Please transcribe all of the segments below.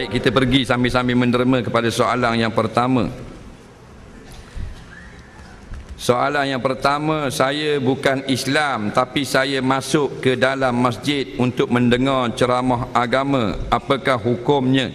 baik kita pergi sambil-sambil menderma kepada soalan yang pertama Soalan yang pertama, saya bukan Islam tapi saya masuk ke dalam masjid untuk mendengar ceramah agama. Apakah hukumnya?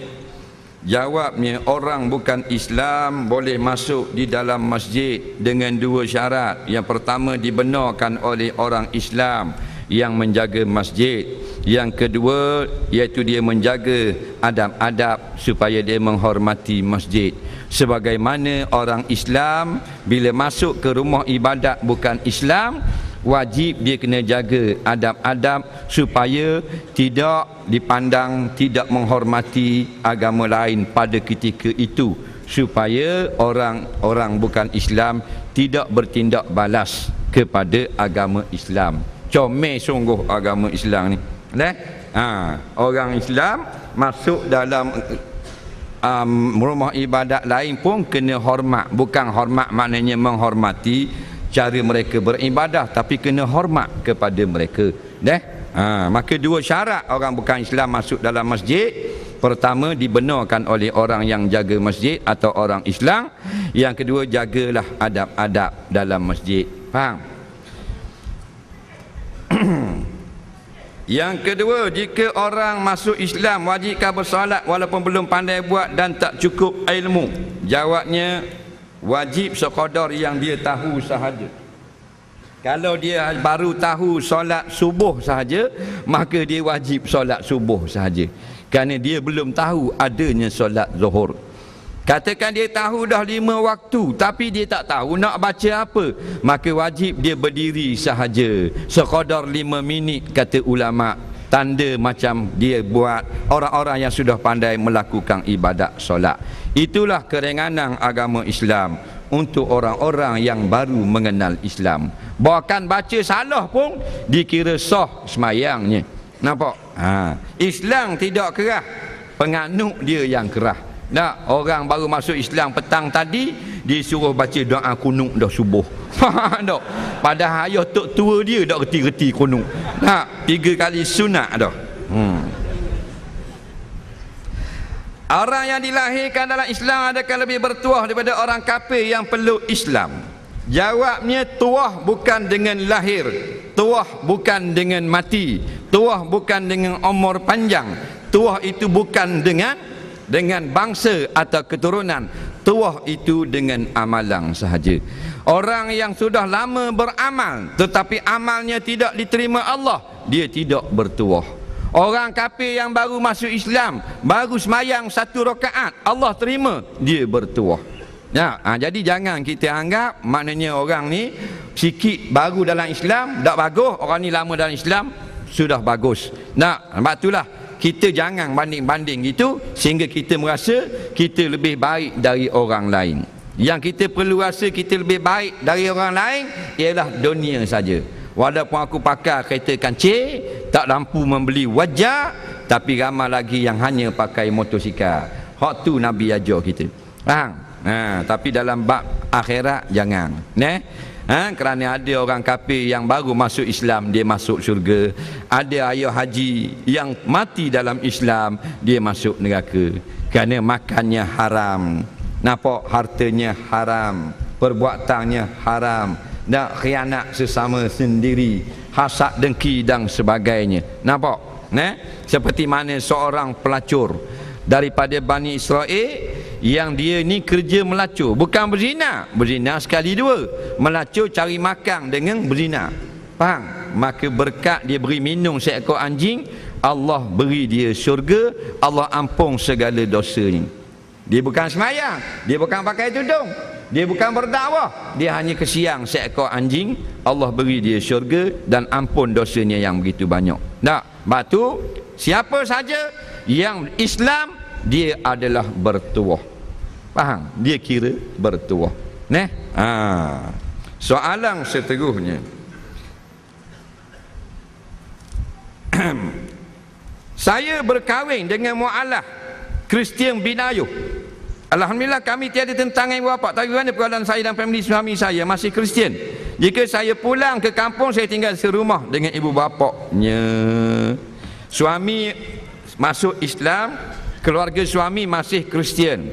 Jawabnya, orang bukan Islam boleh masuk di dalam masjid dengan dua syarat. Yang pertama, dibenarkan oleh orang Islam yang menjaga masjid. Yang kedua, iaitu dia menjaga adab-adab supaya dia menghormati masjid. Sebagaimana orang Islam bila masuk ke rumah ibadat bukan Islam wajib dia kena jaga adab-adab supaya tidak dipandang tidak menghormati agama lain pada ketika itu. Supaya orang-orang bukan Islam tidak bertindak balas kepada agama Islam. Comel sungguh agama Islam ni ha, orang Islam masuk dalam um, rumah ibadat lain pun kena hormat. Bukan hormat maknanya menghormati cara mereka beribadah tapi kena hormat kepada mereka. Deh ha, maka dua syarat orang bukan Islam masuk dalam masjid. Pertama dibenarkan oleh orang yang jaga masjid atau orang Islam. Yang kedua jagalah adab-adab dalam masjid. Faham Yang kedua, jika orang masuk Islam wajibkah bersolat walaupun belum pandai buat dan tak cukup ilmu? Jawabnya, wajib sekadar yang dia tahu sahaja. Kalau dia baru tahu solat subuh sahaja, maka dia wajib solat subuh sahaja. Kerana dia belum tahu adanya solat zuhur. Katakan dia tahu dah lima waktu tapi dia tak tahu nak baca apa. Maka wajib dia berdiri sahaja. Sekadar lima minit kata ulama. Tanda macam dia buat orang-orang yang sudah pandai melakukan ibadat solat. Itulah keringanan agama Islam Untuk orang-orang yang baru mengenal Islam. Bahkan baca salah pun dikira sah semayangnya. Nampak? Ha. Islam tidak kerah. Penganut dia yang kerah nak orang baru masuk Islam petang tadi disuruh baca doa kunut dah subuh. Tak? Padahal ayah tok tua dia dak reti-reti kunut. Nak tiga kali sunat dah. Hmm. Orang yang dilahirkan dalam Islam adakah lebih bertuah daripada orang kafir yang perlu Islam? Jawabnya tuah bukan dengan lahir, tuah bukan dengan mati, tuah bukan dengan umur panjang, tuah itu bukan dengan dengan bangsa atau keturunan tuah itu dengan amalan sahaja. Orang yang sudah lama beramal tetapi amalnya tidak diterima Allah dia tidak bertuah. Orang kafir yang baru masuk Islam baru semayang satu rakaat Allah terima dia bertuah. Ya ha, jadi jangan kita anggap maknanya orang ni sikit baru dalam Islam tak bagus. Orang ni lama dalam Islam sudah bagus. Nah sebab itulah kita jangan banding-banding gitu sehingga kita merasa kita lebih baik dari orang lain. Yang kita perlu rasa kita lebih baik dari orang lain ialah dunia saja. Walaupun aku pakai kereta kancil tak lampu membeli wajah tapi ramai lagi yang hanya pakai motosikal. Hak tu Nabi ajar kita. Faham? Ha, tapi dalam bab akhirat jangan. Ne? ha? kerana ada orang kafir yang baru masuk Islam dia masuk syurga. Ada ayah haji yang mati dalam Islam dia masuk neraka. Kerana makannya haram. Nampak hartanya haram. Perbuatannya haram. Nak khianat sesama sendiri. Hasad dengki dan sebagainya. Nampak? Ne? seperti mana seorang pelacur daripada Bani Israel yang dia ni kerja melacur. Bukan berzina. Berzina sekali dua. Melacur cari makan dengan berzina. Faham? Maka berkat dia beri minum seekor anjing Allah beri dia syurga. Allah ampun segala dosanya dia bukan semayang. Dia bukan pakai tudung. Dia bukan berdakwah. Dia hanya kesiang seekor anjing. Allah beri dia syurga dan ampun dosanya yang begitu banyak. Tak. Batu siapa saja yang Islam dia adalah bertuah Faham? Dia kira bertuah. Neh? Ha. Soalan seterusnya. Saya berkahwin dengan mu'alah Kristian bin Ayuh. Alhamdulillah kami tiada tentangan ibu bapa. Tapi mana keadaan saya dan family suami saya masih Kristian. Jika saya pulang ke kampung saya tinggal serumah dengan ibu bapaknya. Suami masuk Islam keluarga suami masih Kristian.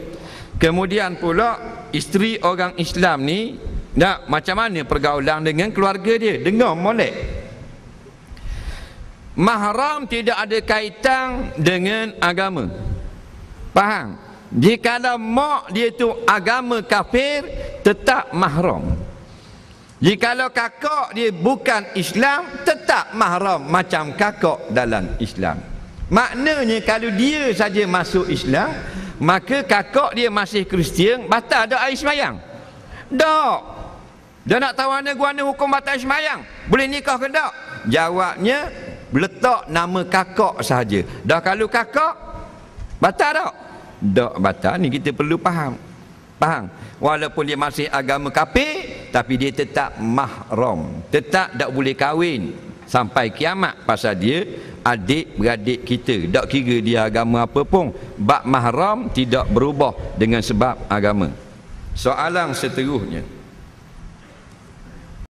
Kemudian pula isteri orang Islam ni nak macam mana pergaulan dengan keluarga dia? Dengar molek. Mahram tidak ada kaitan dengan agama. Faham? Jika mak dia tu agama kafir tetap mahram. Jika kakak dia bukan Islam tetap mahram macam kakak dalam Islam maknanya kalau dia saja masuk Islam maka kakak dia masih Kristian batal ada air semayang tak dia nak tahu mana guana hukum batal semayang boleh nikah ke tak jawabnya letak nama kakak saja. Dah kalau kakak batal tak? Tak batal ni kita perlu faham. Faham? Walaupun dia masih agama kafir tapi dia tetap mahram. Tetap tak boleh kahwin sampai kiamat pasal dia adik beradik kita. Tak kira dia agama apa pun, bab mahram tidak berubah dengan sebab agama. Soalan seterusnya.